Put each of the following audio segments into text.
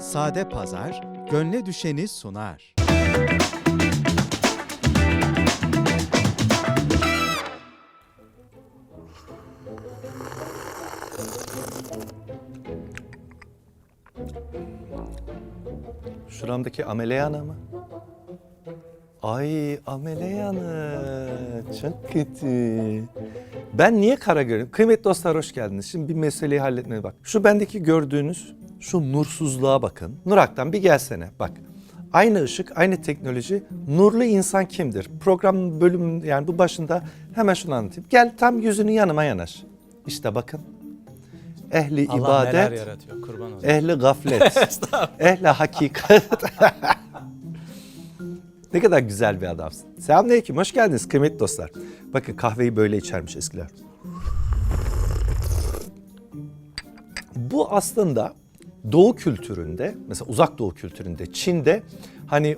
Sade Pazar, gönle düşeni sunar. Şuramdaki ameleyana mı? Ay ameleyanı. Çok kötü. Ben niye kara görüyorum? Kıymetli dostlar hoş geldiniz. Şimdi bir meseleyi halletmeye bak. Şu bendeki gördüğünüz şu nursuzluğa bakın. Nurak'tan bir gelsene bak. Aynı ışık, aynı teknoloji. Nurlu insan kimdir? Program bölüm yani bu başında hemen şunu anlatayım. Gel tam yüzünü yanıma yanaş. İşte bakın. Ehli Allah neler ibadet, yaratıyor kurban olsun. ehli gaflet, ehli hakikat. ne kadar güzel bir adamsın. Selamünaleyküm, hoş geldiniz kıymetli dostlar. Bakın kahveyi böyle içermiş eskiler. Bu aslında Doğu kültüründe, mesela uzak Doğu kültüründe, Çin'de hani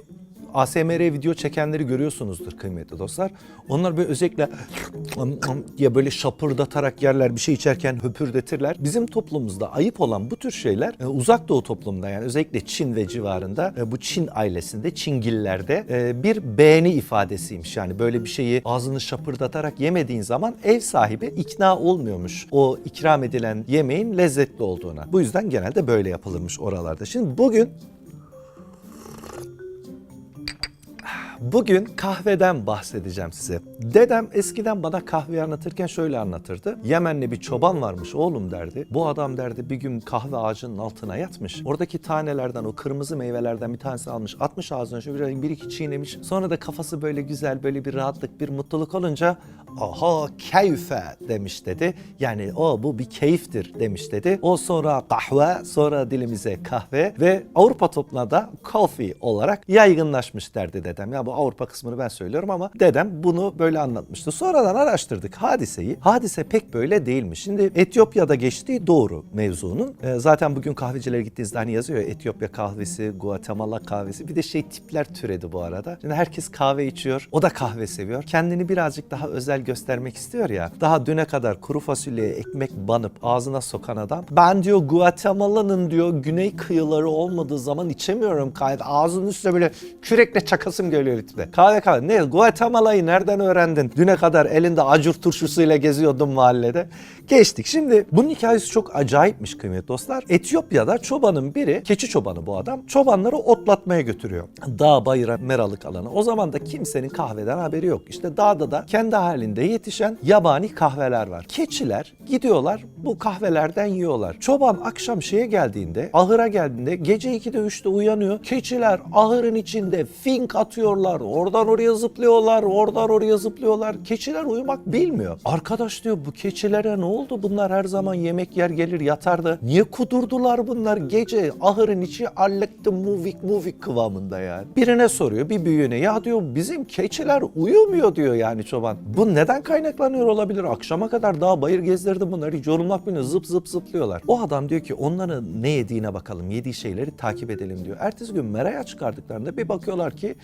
ASMR video çekenleri görüyorsunuzdur kıymetli dostlar. Onlar böyle özellikle diye böyle şapırdatarak yerler bir şey içerken höpürdetirler. Bizim toplumumuzda ayıp olan bu tür şeyler e, uzak doğu toplumunda yani özellikle Çin ve civarında e, bu Çin ailesinde Çingillerde e, bir beğeni ifadesiymiş. Yani böyle bir şeyi ağzını şapırdatarak yemediğin zaman ev sahibi ikna olmuyormuş o ikram edilen yemeğin lezzetli olduğuna. Bu yüzden genelde böyle yapılırmış oralarda. Şimdi bugün Bugün kahveden bahsedeceğim size. Dedem eskiden bana kahve anlatırken şöyle anlatırdı. Yemenli bir çoban varmış oğlum derdi. Bu adam derdi bir gün kahve ağacının altına yatmış. Oradaki tanelerden o kırmızı meyvelerden bir tanesi almış. Atmış ağzına şöyle bir iki çiğnemiş. Sonra da kafası böyle güzel böyle bir rahatlık bir mutluluk olunca aha keyfe demiş dedi. Yani o bu bir keyiftir demiş dedi. O sonra kahve sonra dilimize kahve ve Avrupa toplumuna da coffee olarak yaygınlaşmış derdi dedem. Ya bu Avrupa kısmını ben söylüyorum ama dedem bunu böyle anlatmıştı. Sonradan araştırdık hadiseyi. Hadise pek böyle değilmiş. Şimdi Etiyopya'da geçtiği doğru mevzunun. Ee, zaten bugün kahvecilere gittiğinizde hani yazıyor ya, Etiyopya kahvesi, Guatemala kahvesi. Bir de şey tipler türedi bu arada. Şimdi herkes kahve içiyor. O da kahve seviyor. Kendini birazcık daha özel göstermek istiyor ya. Daha düne kadar kuru fasulyeye ekmek banıp ağzına sokan adam. Ben diyor Guatemala'nın diyor güney kıyıları olmadığı zaman içemiyorum kahve. Ağzının üstüne böyle kürekle çakasım geliyor Kahve kahve. Ne? Guatemala'yı nereden öğrendin? Düne kadar elinde acur turşusuyla geziyordun mahallede. Geçtik. Şimdi bunun hikayesi çok acayipmiş kıymetli dostlar. Etiyopya'da çobanın biri, keçi çobanı bu adam, çobanları otlatmaya götürüyor. Dağ, bayıra, meralık alanı. O zaman da kimsenin kahveden haberi yok. İşte dağda da kendi halinde yetişen yabani kahveler var. Keçiler gidiyorlar bu kahvelerden yiyorlar. Çoban akşam şeye geldiğinde, ahıra geldiğinde gece 2'de 3'te uyanıyor. Keçiler ahırın içinde fink atıyorlar. Oradan oraya zıplıyorlar, oradan oraya zıplıyorlar. Keçiler uyumak bilmiyor. Arkadaş diyor bu keçilere ne oldu? Bunlar her zaman yemek yer gelir yatardı. Niye kudurdular bunlar gece? Ahırın içi allekte muvik muvik kıvamında yani. Birine soruyor bir büyüğüne ya diyor bizim keçiler uyumuyor diyor yani çoban. Bu neden kaynaklanıyor olabilir? Akşama kadar daha bayır gezdirdim bunları hiç yorulmak bilmiyor zıp zıp zıplıyorlar. O adam diyor ki onların ne yediğine bakalım yediği şeyleri takip edelim diyor. Ertesi gün meraya çıkardıklarında bir bakıyorlar ki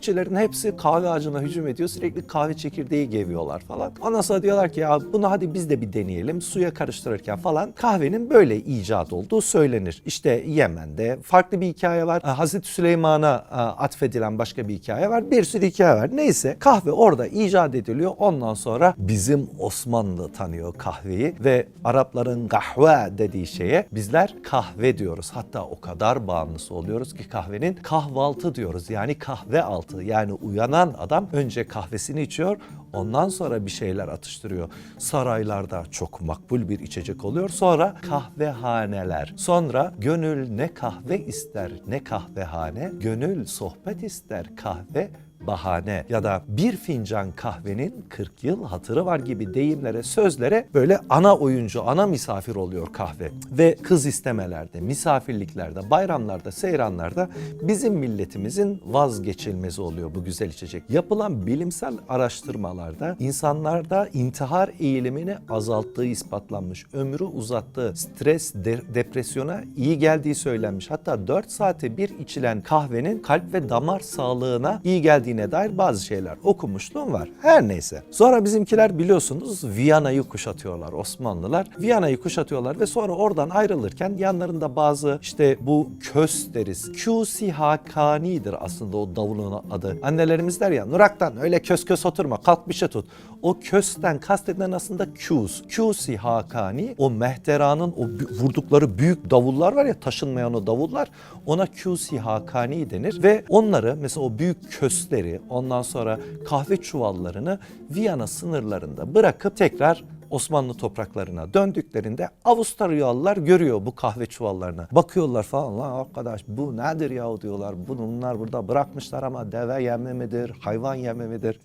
keçilerin hepsi kahve ağacına hücum ediyor sürekli kahve çekirdeği geviyorlar falan. Ondan diyorlar ki ya bunu hadi biz de bir deneyelim suya karıştırırken falan kahvenin böyle icat olduğu söylenir. İşte Yemen'de farklı bir hikaye var. Hazreti Süleyman'a e, atfedilen başka bir hikaye var. Bir sürü hikaye var. Neyse kahve orada icat ediliyor. Ondan sonra bizim Osmanlı tanıyor kahveyi ve Arapların kahve dediği şeye bizler kahve diyoruz. Hatta o kadar bağımlısı oluyoruz ki kahvenin kahvaltı diyoruz. Yani kahve altı. Yani uyanan adam önce kahvesini içiyor. Ondan sonra bir şeyler atıştırıyor. Saraylarda çok makbul bir içecek oluyor. Sonra kahvehaneler. Sonra gönül ne kahve ister ne kahvehane. Gönül sohbet ister kahve bahane ya da bir fincan kahvenin 40 yıl hatırı var gibi deyimlere, sözlere böyle ana oyuncu, ana misafir oluyor kahve. Ve kız istemelerde, misafirliklerde, bayramlarda, seyranlarda bizim milletimizin vazgeçilmezi oluyor bu güzel içecek. Yapılan bilimsel araştırmalarda insanlarda intihar eğilimini azalttığı ispatlanmış, ömrü uzattığı, stres, de- depresyona iyi geldiği söylenmiş. Hatta 4 saate bir içilen kahvenin kalp ve damar sağlığına iyi geldiğine geçtiğine dair bazı şeyler okumuşluğum var. Her neyse. Sonra bizimkiler biliyorsunuz Viyana'yı kuşatıyorlar Osmanlılar. Viyana'yı kuşatıyorlar ve sonra oradan ayrılırken yanlarında bazı işte bu kös deriz. Küsi Hakani'dir aslında o davulun adı. Annelerimiz der ya Nurak'tan öyle kös kös oturma kalk bir şey tut. O kösten kastedilen aslında küs. Küsi Hakani o mehteranın o vurdukları büyük davullar var ya taşınmayan o davullar ona Küsi Hakani denir ve onları mesela o büyük kösleri ondan sonra kahve çuvallarını Viyana sınırlarında bırakıp tekrar Osmanlı topraklarına döndüklerinde Avusturyalılar görüyor bu kahve çuvallarını. Bakıyorlar falan lan arkadaş bu nedir ya diyorlar. Bunlar burada bırakmışlar ama deve yeme midir, hayvan yeme midir?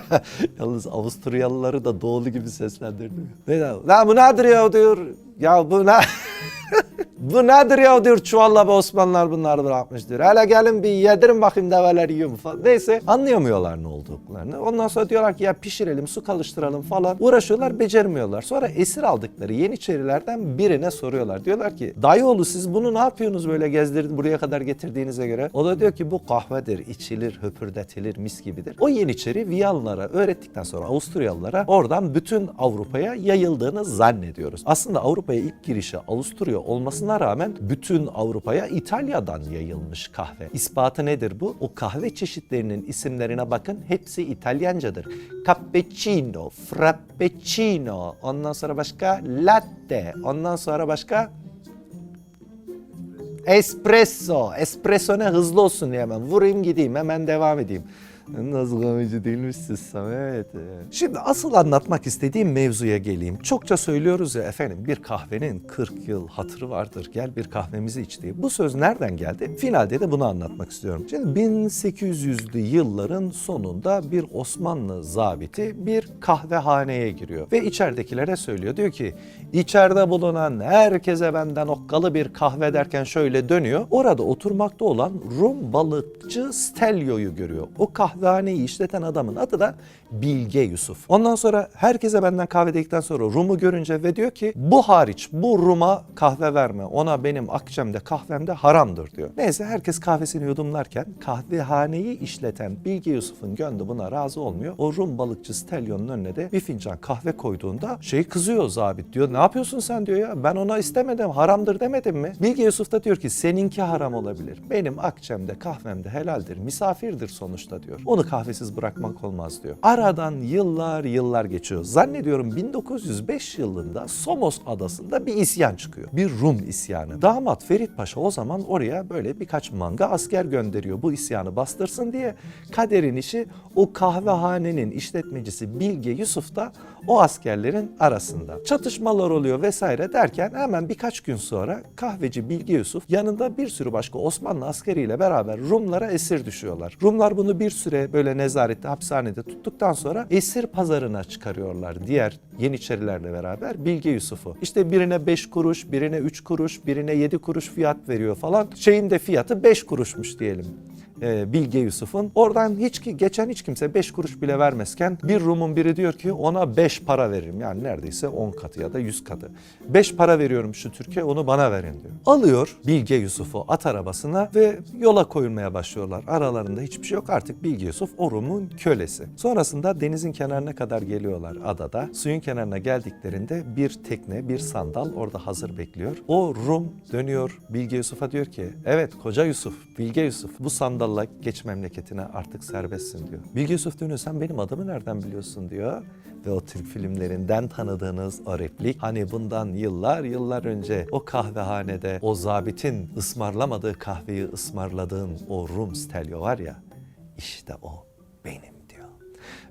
Yalnız Avusturyalıları da doğulu gibi seslendirdi. Ne bu nedir ya diyor. Ya bu ne? Bu nedir ya diyor çuvalla be Osmanlılar bunları bırakmış diyor. Hele gelin bir yedirin bakayım develer yiyor mu falan. Neyse anlayamıyorlar ne olduklarını. Ondan sonra diyorlar ki ya pişirelim su kalıştıralım falan. Uğraşıyorlar becermiyorlar. Sonra esir aldıkları Yeniçerilerden birine soruyorlar. Diyorlar ki dayıoğlu siz bunu ne yapıyorsunuz böyle gezdirdin buraya kadar getirdiğinize göre. O da diyor ki bu kahvedir içilir höpürdetilir mis gibidir. O Yeniçeri Viyanlılara öğrettikten sonra Avusturyalılara oradan bütün Avrupa'ya yayıldığını zannediyoruz. Aslında Avrupa'ya ilk girişi Avusturya olmasına rağmen bütün Avrupa'ya İtalya'dan yayılmış kahve. İspatı nedir bu? O kahve çeşitlerinin isimlerine bakın hepsi İtalyancadır. Cappuccino, Frappuccino, ondan sonra başka latte, ondan sonra başka Espresso. Espresso ne hızlı olsun diye hemen vurayım gideyim hemen devam edeyim. Nasıl komedi değilmişsin Samet. Şimdi asıl anlatmak istediğim mevzuya geleyim. Çokça söylüyoruz ya efendim bir kahvenin 40 yıl hatırı vardır. Gel bir kahvemizi iç diye. Bu söz nereden geldi? Finalde de bunu anlatmak istiyorum. Şimdi 1800'lü yılların sonunda bir Osmanlı zabiti bir kahvehaneye giriyor. Ve içeridekilere söylüyor. Diyor ki içeride bulunan herkese benden okkalı bir kahve derken şöyle dönüyor. Orada oturmakta olan Rum balıkçı Stelio'yu görüyor. O kahvehaneyi işleten adamın adı da Bilge Yusuf. Ondan sonra herkese benden kahve dedikten sonra Rum'u görünce ve diyor ki bu hariç bu Rum'a kahve verme. Ona benim akşamda kahvemde haramdır diyor. Neyse herkes kahvesini yudumlarken kahvehaneyi işleten Bilge Yusuf'un gönlü buna razı olmuyor. O Rum balıkçı Stelio'nun önüne de bir fincan kahve koyduğunda şey kızıyor zabit diyor. Ne yapıyorsun sen diyor ya ben ona istemedim haramdır demedim mi? Bilge Yusuf da diyor ki seninki haram olabilir. Benim akçemde kahvemde helaldir misafirdir sonuçta diyor. Onu kahvesiz bırakmak olmaz diyor. Aradan yıllar yıllar geçiyor. Zannediyorum 1905 yılında Somos adasında bir isyan çıkıyor. Bir Rum isyanı. Damat Ferit Paşa o zaman oraya böyle birkaç manga asker gönderiyor bu isyanı bastırsın diye. Kaderin işi o kahvehanenin işletmecisi Bilge Yusuf da o askerlerin arasında. Çatışmalar oluyor vesaire derken hemen birkaç gün sonra kahveci Bilge Yusuf yanında bir sürü başka Osmanlı askeriyle beraber Rumlara esir düşüyorlar. Rumlar bunu bir süre böyle nezarette, hapishanede tuttuktan sonra esir pazarına çıkarıyorlar diğer Yeniçerilerle beraber Bilge Yusuf'u. İşte birine 5 kuruş, birine 3 kuruş, birine 7 kuruş fiyat veriyor falan. Şeyin de fiyatı 5 kuruşmuş diyelim e, Bilge Yusuf'un. Oradan hiç ki geçen hiç kimse 5 kuruş bile vermezken bir Rum'un biri diyor ki ona 5 para veririm. Yani neredeyse 10 katı ya da 100 katı. 5 para veriyorum şu Türkiye onu bana verin diyor. Alıyor Bilge Yusuf'u at arabasına ve yola koyulmaya başlıyorlar. Aralarında hiçbir şey yok artık Bilge Yusuf o Rum'un kölesi. Sonrasında denizin kenarına kadar geliyorlar adada. Suyun kenarına geldiklerinde bir tekne, bir sandal orada hazır bekliyor. O Rum dönüyor Bilge Yusuf'a diyor ki evet koca Yusuf, Bilge Yusuf bu sandalla geç memleketine artık serbestsin diyor. Bilge Yusuf dönüyor sen benim adımı nereden biliyorsun diyor. Ve o Türk filmlerinden tanıdığınız o replik hani bundan yıllar yıllar önce o kahvehanede o zabitin ısmarlamadığı kahveyi ısmarladığın o Rum Stelio var ya işte o benim diyor.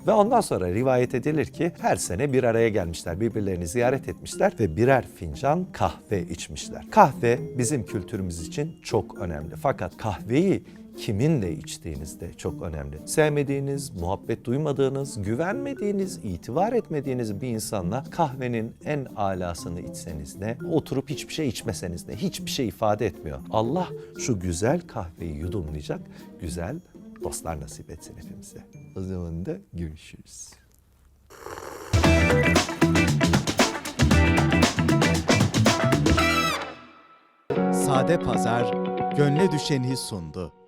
Ve ondan sonra rivayet edilir ki her sene bir araya gelmişler, birbirlerini ziyaret etmişler ve birer fincan kahve içmişler. Kahve bizim kültürümüz için çok önemli. Fakat kahveyi kiminle içtiğiniz de çok önemli. Sevmediğiniz, muhabbet duymadığınız, güvenmediğiniz, itibar etmediğiniz bir insanla kahvenin en alasını içseniz ne, oturup hiçbir şey içmeseniz ne, hiçbir şey ifade etmiyor. Allah şu güzel kahveyi yudumlayacak güzel dostlar nasip etsin hepimize. O zaman da görüşürüz. Sade Pazar gönle düşeni sundu.